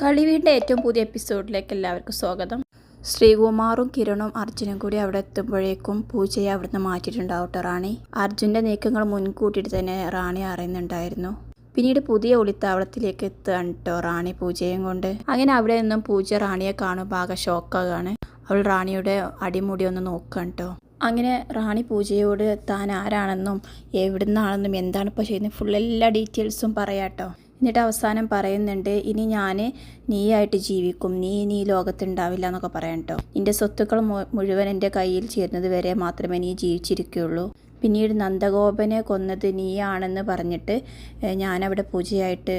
കളിവീടിന്റെ ഏറ്റവും പുതിയ എപ്പിസോഡിലേക്ക് എല്ലാവർക്കും സ്വാഗതം. ശ്രീകുമാറും കിരണും അർജുനും കൂടി അവിടെ എത്തുമ്പോഴേക്കും പൂജയെ അവിടുന്ന് മാറ്റിയിട്ടുണ്ടാവും കേട്ടോ റാണി. അർജുന്റെ നീക്കങ്ങൾ മുൻകൂട്ടിയിട്ട് തന്നെ റാണി അറിയുന്നുണ്ടായിരുന്നു. പിന്നീട് പുതിയ ഒളിത്താവളത്തിലേക്ക് എത്തുകയാണ് കേട്ടോ റാണി പൂജയും കൊണ്ട്. അങ്ങനെ അവിടെ നിന്നും പൂജ റാണിയെ കാണുമ്പോൾ ആകെ ഷോക്കാകാണ്. അവൾ റാണിയുടെ അടിമുടി ഒന്ന് നോക്കുകയാണ് കേട്ടോ അങ്ങനെ റാണി പൂജയോട് താൻ ആരാണെന്നും എവിടുന്നാണെന്നും എന്താണ് ഇപ്പോൾ ചെയ്യുന്നത് ഫുൾ എല്ലാ ഡീറ്റെയിൽസും പറയാട്ടോ എന്നിട്ട് അവസാനം പറയുന്നുണ്ട് ഇനി ഞാൻ നീയായിട്ട് ജീവിക്കും. നീ നീ ലോകത്തുണ്ടാവില്ല എന്നൊക്കെ പറയാം കേട്ടോ എന്റെ സ്വത്തുക്കൾ മുഴുവൻ എന്റെ കയ്യിൽ ചേരുന്നത് വരെ മാത്രമേ നീ ജീവിച്ചിരിക്കുകയുള്ളൂ. പിന്നീട് നന്ദഗോപനെ കൊന്നത് നീയാണെന്ന് പറഞ്ഞിട്ട് ഞാനവിടെ പൂജയായിട്ട്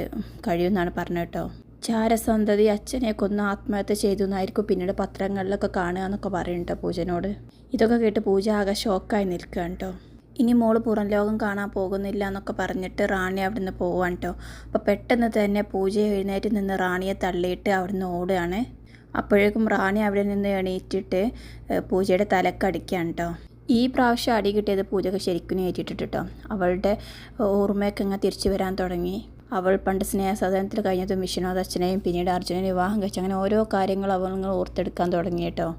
കഴിയുമെന്നാണ് പറഞ്ഞത് കേട്ടോ ചാരസന്തതി അച്ഛനെ കൊന്ന് ആത്മഹത്യ ചെയ്തു എന്നായിരിക്കും പിന്നീട് പത്രങ്ങളിലൊക്കെ കാണുക എന്നൊക്കെ പറയുന്നുണ്ട് പൂജനോട്. ഇതൊക്കെ കേട്ട് പൂജ ആകെ ഷോക്കായി നിൽക്കുകയാണ് കേട്ടോ ഇനി മോൾ പുറം ലോകം കാണാൻ പോകുന്നില്ല എന്നൊക്കെ പറഞ്ഞിട്ട് റാണി അവിടുന്ന് പോവാണ് കേട്ടോ അപ്പോൾ പെട്ടെന്ന് തന്നെ പൂജ എഴുന്നേറ്റ് നിന്ന് റാണിയെ തള്ളിയിട്ട് അവിടുന്ന് ഓടുകയാണ് അപ്പോഴേക്കും റാണി അവിടെ നിന്ന് എണീറ്റിട്ട് പൂജയുടെ തലക്കടിക്കുകയാണ് കേട്ടോ ഈ പ്രാവശ്യം അടി കിട്ടിയത് പൂജക്ക് ശരിക്കും ഏറ്റിട്ടിട്ട് കേട്ടോ അവളുടെ ഓർമ്മയൊക്കെ അങ്ങ് തിരിച്ചു വരാൻ തുടങ്ങി. അവൾ പണ്ട് സ്നേഹസദനത്തിൽ കഴിഞ്ഞതും വിശ്വനാഥ് അച്ഛനെയും പിന്നീട് അർജുനനെ വിവാഹം കഴിച്ചു അങ്ങനെ ഓരോ കാര്യങ്ങൾ അവൾ ഓർത്തെടുക്കാൻ തുടങ്ങി കേട്ടോ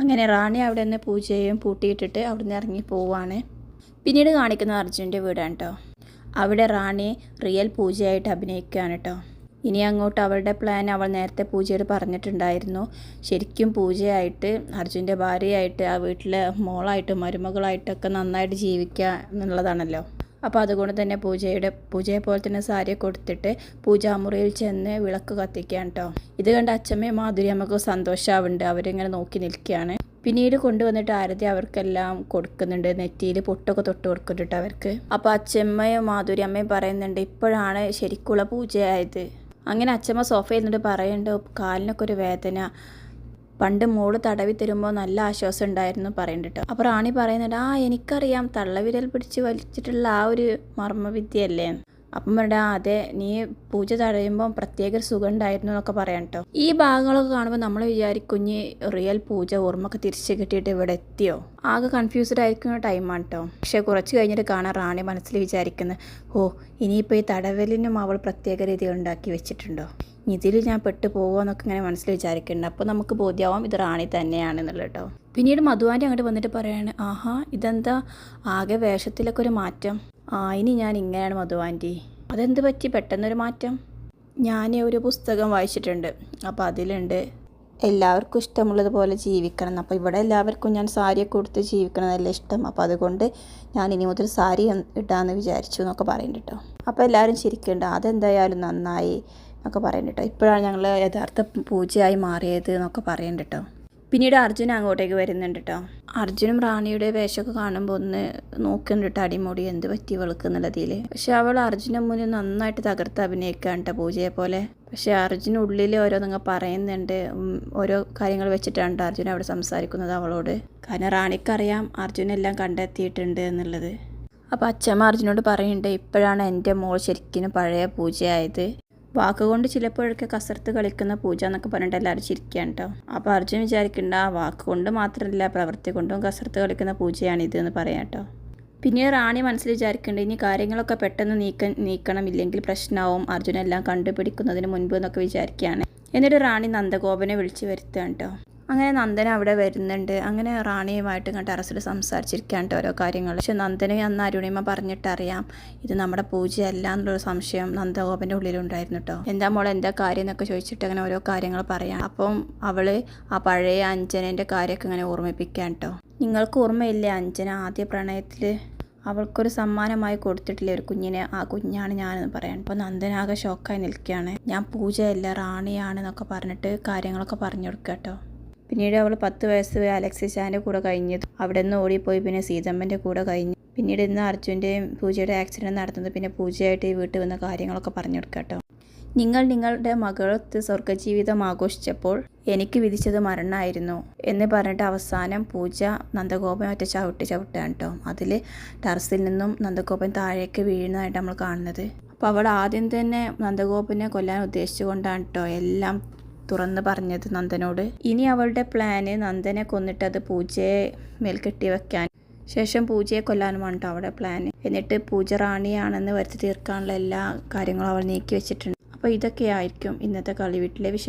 അങ്ങനെ റാണി അവിടെ നിന്ന് പൂജയും പൂട്ടിയിട്ടിട്ട് അവിടെ നിന്ന് ഇറങ്ങി പോവാണ്. പിന്നീട് കാണിക്കുന്നത് അർജുന്റെ വീടാണ് കേട്ടോ അവിടെ റാണി റിയൽ പൂജയായിട്ട് അഭിനയിക്കുകയാണ് കേട്ടോ ഇനി അങ്ങോട്ട് അവളുടെ പ്ലാൻ അവൾ നേരത്തെ പൂജയോട് പറഞ്ഞിട്ടുണ്ടായിരുന്നു. ശരിക്കും പൂജയായിട്ട് അർജുന്റെ ഭാര്യയായിട്ട് ആ വീട്ടിലെ മോളായിട്ടും മരുമകളായിട്ടൊക്കെ നന്നായിട്ട് ജീവിക്കുക എന്നുള്ളതാണല്ലോ. അപ്പോൾ അതുകൊണ്ട് തന്നെ പൂജയുടെ പൂജയെ പോലെ തന്നെ സാരി കൊടുത്തിട്ട് പൂജാമുറിയിൽ ചെന്ന് വിളക്ക് കത്തിക്കാൻ കേട്ടോ ഇത് കണ്ട് അച്ഛമ്മയും മാധുരി അമ്മയ്ക്ക് സന്തോഷമാവുന്നുണ്ട് അവരിങ്ങനെ നോക്കി നിൽക്കുകയാണ്. പിന്നീട് കൊണ്ടുവന്നിട്ട് ആരതി അവർക്കെല്ലാം കൊടുക്കുന്നുണ്ട്. നെറ്റിയിൽ പൊട്ടൊക്കെ തൊട്ട് കൊടുക്കുന്നുണ്ട് അവർക്ക്. അപ്പോൾ അച്ഛമ്മയും മാധുരി അമ്മയും പറയുന്നുണ്ട് ഇപ്പോഴാണ് ശരിക്കുള്ള പൂജയായത്. അങ്ങനെ അച്ഛമ്മ സോഫയിൽ നിന്നിട്ട് പറയുന്നുണ്ട് കാലിനൊക്കെ ഒരു വേദന. പണ്ട് മോൾ തടവി തരുമ്പോൾ നല്ല ആശ്വാസം ഉണ്ടായിരുന്നു പറയുന്നുണ്ട് അപ്പോൾ റാണി പറയുന്നുണ്ട് ആ എനിക്കറിയാം തള്ളവിരൽ പിടിച്ച് വലിച്ചിട്ടുള്ള ആ ഒരു മർമ്മവിദ്യയല്ലേ? അപ്പം പറഞ്ഞാൽ അതെ നീ പൂജ തടയുമ്പോൾ പ്രത്യേക ഒരു സുഖം ഉണ്ടായിരുന്നു എന്നൊക്കെ പറയാം കേട്ടോ. ഈ ഭാഗങ്ങളൊക്കെ കാണുമ്പോൾ നമ്മൾ വിചാരിക്കും ഇനി റിയൽ പൂജ ഓർമ്മൊക്കെ തിരിച്ചു കിട്ടിയിട്ട് ഇവിടെ എത്തിയോ? ആകെ കൺഫ്യൂസ്ഡ് ആയിരിക്കുന്ന ടൈമാണ് കേട്ടോ പക്ഷേ കുറച്ച് കഴിഞ്ഞിട്ട് കാണാൻ റാണി മനസ്സിൽ വിചാരിക്കുന്നത് ഓ ഇനിയിപ്പോൾ ഈ തടവലിനും അവൾ പ്രത്യേക രീതി ഉണ്ടാക്കി വെച്ചിട്ടുണ്ടോ? ഇതിൽ ഞാൻ പെട്ടു പോകുമോ എന്നൊക്കെ ഇങ്ങനെ മനസ്സിൽ വിചാരിക്കുന്നുണ്ട്. അപ്പോൾ നമുക്ക് ബോധ്യമാവും ഇത് റാണി തന്നെയാണെന്നുള്ളത് കേട്ടോ പിന്നീട് മധുവാന്റെ അങ്ങോട്ട് വന്നിട്ട് പറയാണ് ആഹാ ഇതെന്താ? ആകെ വേഷത്തിലൊക്കെ ഒരു മാറ്റം. ആ ഇനി ഞാൻ ഇങ്ങനെയാണ് മധുവാന്റി അതെന്ത് പറ്റി? പെട്ടെന്നൊരു മാറ്റം? ഞാൻ ഒരു പുസ്തകം വായിച്ചിട്ടുണ്ട്. അപ്പോൾ അതിലുണ്ട്. എല്ലാവർക്കും ഇഷ്ടമുള്ളതുപോലെ ജീവിക്കണം. അപ്പോൾ ഇവിടെ എല്ലാവർക്കും ഞാൻ സാരിയൊക്കെ കൊടുത്ത് ജീവിക്കണം എന്നല്ല ഇഷ്ടം. അപ്പോൾ അതുകൊണ്ട് ഞാൻ ഇനി മുതൽ സാരി ഇടാമെന്ന് വിചാരിച്ചു എന്നൊക്കെ പറയുന്നുണ്ട് കേട്ടോ അപ്പോൾ എല്ലാവരും ചിരിക്കുന്നുണ്ട് അതെന്തായാലും നന്നായി എന്നൊക്കെ പറയുന്നുണ്ട് കേട്ടോ ഇപ്പോഴാണ് ഞങ്ങൾ യഥാർത്ഥ പൂജയായി മാറിയത് എന്നൊക്കെ പറയുന്നുണ്ട് കേട്ടോ പിന്നീട് അർജുൻ അങ്ങോട്ടേക്ക് വരുന്നുണ്ട് കേട്ടോ അർജുനും റാണിയുടെ വേഷമൊക്കെ കാണുമ്പോൾ ഒന്ന് നോക്കുന്നുണ്ട് കേട്ടോ അടിമുടി എന്ത് പറ്റി വെളുക്കുന്നുള്ളതിൽ പക്ഷെ അവൾ അർജുനെ മുന്നിൽ നന്നായിട്ട് തകർത്ത് അഭിനയിക്കുകയാണ് കേട്ടോ പൂജയെ പോലെ. പക്ഷെ അർജുൻ ഉള്ളിൽ ഓരോന്നങ്ങ് പറയുന്നുണ്ട്. ഓരോ കാര്യങ്ങൾ വെച്ചിട്ടാണ് ട്ടോ അർജുൻ അവിടെ സംസാരിക്കുന്നത് അവളോട്. കാരണം റാണിക്കറിയാം അർജുൻ എല്ലാം കണ്ടെത്തിയിട്ടുണ്ട് എന്നുള്ളത്. അപ്പോൾ അച്ഛമ്മ അർജുനോട് പറയുന്നുണ്ട് ഇപ്പോഴാണ് എന്റെ മോൾ ശരിക്കും പഴയ പൂജയായത്. വാക്കുകൊണ്ട് ചിലപ്പോഴൊക്കെ കസർത്ത് കളിക്കുന്ന പൂജ എന്നൊക്കെ പറഞ്ഞിട്ട് എല്ലാവരും ചിരിക്കുകയാണ് കേട്ടോ അപ്പോൾ അർജുൻ വിചാരിക്കേണ്ട ആ വാക്കുകൊണ്ട് മാത്രമല്ല പ്രവൃത്തി കൊണ്ടും കസർത്ത് കളിക്കുന്ന പൂജയാണ് എന്ന് പറയാം കേട്ടോ പിന്നീട് റാണി മനസ്സിൽ വിചാരിക്കേണ്ടത് ഇനി കാര്യങ്ങളൊക്കെ പെട്ടെന്ന് നീക്ക നീക്കണം ഇല്ലെങ്കിൽ പ്രശ്നമാവും അർജുനെല്ലാം കണ്ടുപിടിക്കുന്നതിന് മുൻപ് എന്നൊക്കെ വിചാരിക്കുകയാണ് എന്നിട്ട് റാണി നന്ദഗോപനെ വിളിച്ചു വരുത്തുകയാണ് കേട്ടോ അങ്ങനെ നന്ദന അവിടെ വരുന്നുണ്ട്. അങ്ങനെ റാണിയുമായിട്ട് ഇങ്ങനെ ടെറസിൽ സംസാരിച്ചിരിക്കാണ്ട് ഓരോ കാര്യങ്ങൾ. പക്ഷെ നന്ദന അന്ന് അരുണിമ പറഞ്ഞിട്ടറിയാം ഇത് നമ്മുടെ പൂജയല്ല എന്നുള്ളൊരു സംശയം നന്ദഗോപന്റെ ഉള്ളിലുണ്ടായിരുന്നു കേട്ടോ എന്താ മോളെ എന്താ കാര്യം എന്നൊക്കെ ചോദിച്ചിട്ട് അങ്ങനെ ഓരോ കാര്യങ്ങൾ പറയാം അപ്പം അവൾ ആ പഴയ അഞ്ജനന്റെ കാര്യമൊക്കെ ഇങ്ങനെ ഓർമ്മിപ്പിക്കാൻ കേട്ടോ നിങ്ങൾക്ക് ഓർമ്മയില്ലേ അഞ്ജന ആദ്യ പ്രണയത്തിൽ അവൾക്കൊരു സമ്മാനമായി കൊടുത്തിട്ടില്ലേ ഒരു കുഞ്ഞിനെ? ആ കുഞ്ഞാണ് ഞാനെന്ന് പറയാൻ അപ്പോൾ നന്ദനാകെ ഷോക്കായി നിൽക്കുകയാണ്. ഞാൻ പൂജയല്ല റാണിയാണ് എന്നൊക്കെ പറഞ്ഞിട്ട് കാര്യങ്ങളൊക്കെ പറഞ്ഞു കൊടുക്കുക കേട്ടോ പിന്നീട് അവൾ പത്ത് വയസ്സ് വരെ അലക്സിച്ചാന്റെ കൂടെ കഴിഞ്ഞു അവിടെ നിന്ന് ഓടിപ്പോയി പിന്നെ സീതമ്മന്റെ കൂടെ കഴിഞ്ഞു. പിന്നീട് ഇന്ന് അർജുന്റെയും പൂജയുടെ ആക്സിഡന്റ് നടന്നത് പിന്നെ പൂജയായിട്ട് ഈ വീട്ടിൽ വന്ന കാര്യങ്ങളൊക്കെ പറഞ്ഞു കൊടുക്കാം നിങ്ങൾ നിങ്ങളുടെ മകളത്ത് സ്വർഗജീവിതം ആഘോഷിച്ചപ്പോൾ എനിക്ക് വിധിച്ചത് മരണമായിരുന്നു എന്ന് പറഞ്ഞിട്ട് അവസാനം പൂജ നന്ദഗോപൻ ഒറ്റ ചവിട്ടി ചവിട്ടാണ് കേട്ടോ. അതിൽ ടെറസിൽ നിന്നും നന്ദഗോപൻ താഴേക്ക് വീഴുന്നതായിട്ട് നമ്മൾ കാണുന്നത്. അപ്പോൾ അവൾ ആദ്യം തന്നെ നന്ദഗോപനെ കൊല്ലാൻ ഉദ്ദേശിച്ചുകൊണ്ടാണ് കേട്ടോ എല്ലാം തുറന്ന് പറഞ്ഞത് നന്ദനോട്. ഇനി അവളുടെ പ്ലാന് നന്ദനെ കൊന്നിട്ട് അത് പൂജയെ മേൽ കെട്ടി വെക്കാൻ. ശേഷം പൂജയെ കൊല്ലാനുമാണ് കേട്ടോ അവളുടെ പ്ലാൻ എന്നിട്ട് പൂജ റാണിയാണെന്ന് വരുത്തി തീർക്കാനുള്ള എല്ലാ കാര്യങ്ങളും അവൾ നീക്കി വെച്ചിട്ടുണ്ട്. അപ്പോൾ ഇതൊക്കെയായിരിക്കും ഇന്നത്തെ കളി വീട്ടിലെ വിശേഷം.